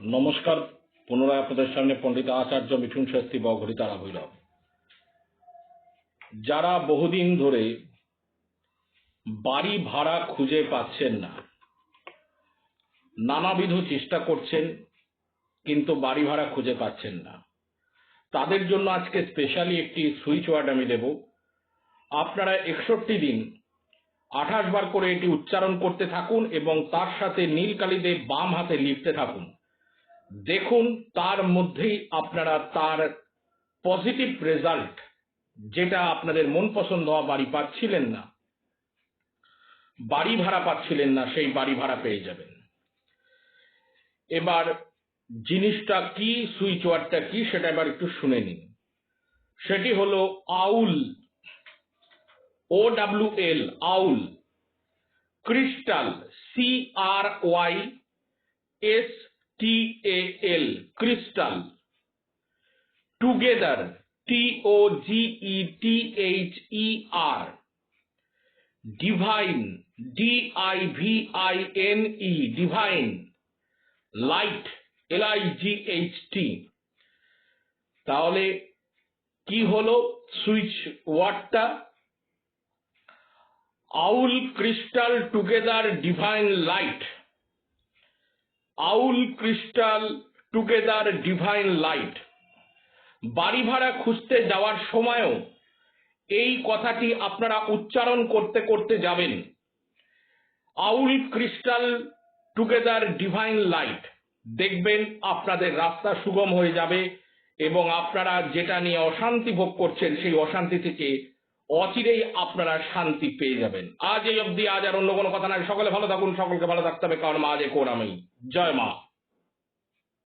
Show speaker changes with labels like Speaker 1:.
Speaker 1: নমস্কার, পুনরায় আপনাদের সামনে পণ্ডিত আচার্য মিঠুন শাস্ত্রী বঘরি তারা ভৈরব যারা বহুদিন ধরে বাড়ি ভাড়া খুঁজে পাচ্ছেন না, নানাবিধ চেষ্টা করছেন, কিন্তু বাড়ি ভাড়া খুঁজে পাচ্ছেন না। তাদের জন্য আজকে স্পেশালি একটি সুইচ ওয়ার্ড আমি দেব। আপনারা একষট্টি দিন আঠাশ বার করে এটি উচ্চারণ করতে থাকুন এবং তার সাথে নীল কালিতে বাম হাতে লিখতে থাকুন। দেখুন তার মধ্যেই আপনারা তার পজিটিভ রেজাল্ট যেটা আপনাদের মন পছন্দ হওয়া বাড়ি পাচ্ছিলেন না, বাড়ি ভাড়া পাচ্ছিলেন না, সেই বাড়ি ভাড়া পেয়ে যাবেন। এবার জিনিসটা কি, সুইচ ওয়ার্ডটা কি, সেটা এবার একটু শুনে নিন। সেটি হলো owl O W L owl, crystal C R Y S T A L crystal together T O G E T H E R divine D I V I N E divine light L I G H T তাহলে, কি হলো switch ওয়ার্ডটা owl crystal together divine light owl crystal together divine light. বাড়ি ভাড়া খুঁজতে যাওয়ার সময়ও এই কথাটি আপনারা উচ্চারণ করতে করতে যাবেন। Owl crystal together divine light. দেখবেন আপনাদের রাস্তা সুগম হয়ে যাবে এবং আপনারা যেটা নিয়ে অশান্তি ভোগ করছেন সেই অশান্তি থেকে অচিরেই আপনারা শান্তি পেয়ে যাবেন। আজ এই অবধি, আজ আর অন্য কোনো কথা নাই। সকলে ভালো থাকুন, সকলকে ভালো থাকতে হবে, কারণ মা আজ এ আমি। জয় মা।